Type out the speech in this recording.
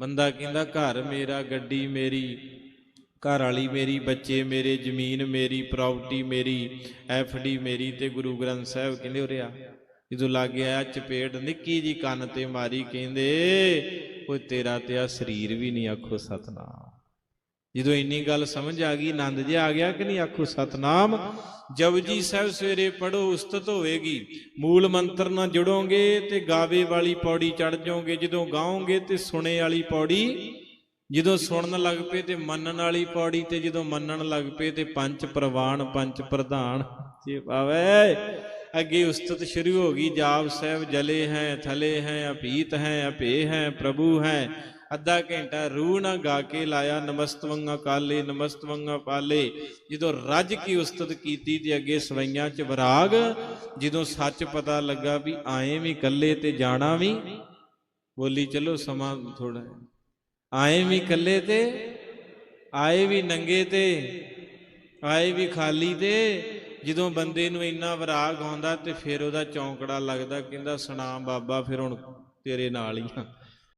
ਬੰਦਾ ਕਹਿੰਦਾ, ਘਰ ਮੇਰਾ, ਗੱਡੀ ਮੇਰੀ, ਘਰ ਵਾਲੀ ਮੇਰੀ, ਬੱਚੇ ਮੇਰੇ, ਜ਼ਮੀਨ ਮੇਰੀ ਪ੍ਰਾਪਰਟੀ ਮੇਰੀ ਡੀ ਮੇਰੀ ਤੇ ਗੁਰੂ ਗ੍ਰੰਥ ਸਾਹਿਬ ਕਹਿੰਦੇ ਉਰੇ ਜਦੋਂ ਲੱਗ ਆਇਆ ਚਪੇੜ ਨਿੱਕੀ ਜੀ ਕੰਨ ਤੇ ਮਾਰੀ? ਕਹਿੰਦੇ, ਓਏ ਤੇਰਾ ਤੇ ਆ ਸਰੀਰ ਵੀ ਨਹੀਂ ਆਖੋ ਸਤਨਾਮ। ਜਦੋਂ ਇੰਨੀ ਗੱਲ ਸਮਝ ਆ ਗਈ, ਆਨੰਦ ਜਿਹਾ ਆ ਗਿਆ ਕਿ ਨਹੀਂ? ਆਖੋ, ਸਤਨਾਮ ਜਪਜੀ ਸਾਹਿਬ ਸਵੇਰੇ ਪੜੋ ਉਸਤਤ ਹੋਵੇਗੀ। ਮੂਲ ਮੰਤਰ ਨਾਲ ਜੁੜੋਗੇ ਤੇ ਗਾਵੇ ਵਾਲੀ ਪੌੜੀ ਚੜ ਜਾਓਗੇ। ਜਦੋਂ ਗਾਓਗੇ ਤੇ ਸੁਣੇ ਵਾਲੀ ਪੌੜੀ, ਜਦੋਂ ਸੁਣਨ ਲੱਗ ਪਏ ਤੇ ਮੰਨਣ ਵਾਲੀ ਪੌੜੀ ਤੇ, ਜਦੋਂ ਮੰਨਣ ਲੱਗ ਪਏ ਤੇ ਪੰਜ ਪ੍ਰਵਾਨ ਪੰਜ ਪ੍ਰਧਾਨ। ਜੀ ਪਾਵੇ ਅੱਗੇ ਉਸਤਤ ਸ਼ੁਰੂ ਹੋ ਗਈ, ਜਾਪ ਸਾਹਿਬ ਜਲੇ ਹੈ, ਥਲੇ ਹੈ ਅਪੀਤ ਹੈ ਅਪੇ ਹੈ, ਪ੍ਰਭੂ ਹੈ। ਅੱਧਾ ਘੰਟਾ ਰੂਹ ਨਾ ਗਾ ਕੇ ਲਾਇਆ, ਨਮਸਤਵੰਗਾ ਕਾਲੇ, ਨਮਸਤਵੰਗਾ ਪਾਲੇ। ਜਦੋਂ ਰੱਜ ਕੀ ਉਸਤਤ ਕੀਤੀ ਤੇ ਅੱਗੇ ਸਵਈਆਂ ਚ ਵਿਰਾਗ, ਜਦੋਂ ਸੱਚ ਪਤਾ ਲੱਗਾ ਵੀ ਆਏ ਵੀ ਇਕੱਲੇ ਤੇ ਜਾਣਾ ਵੀ, ਬੋਲੀ ਚਲੋ ਸਮਾਂ ਥੋੜਾ ਆਏ ਵੀ ਇਕੱਲੇ ਤੇ, ਆਏ ਵੀ ਨੰਗੇ ਤੇ, ਆਏ ਵੀ ਖਾਲੀ ਤੇ, ਜਦੋਂ ਬੰਦੇ ਨੂੰ ਇੰਨਾ ਵਿਰਾਗ ਆਉਂਦਾ ਤੇ ਫਿਰ ਉਹਦਾ ਚੌਂਕੜਾ ਲੱਗਦਾ, ਕਹਿੰਦਾ, ਸੁਣਾ ਬਾਬਾ, ਫਿਰ ਹੁਣ ਤੇਰੇ ਨਾਲ ਹੀ ਆ।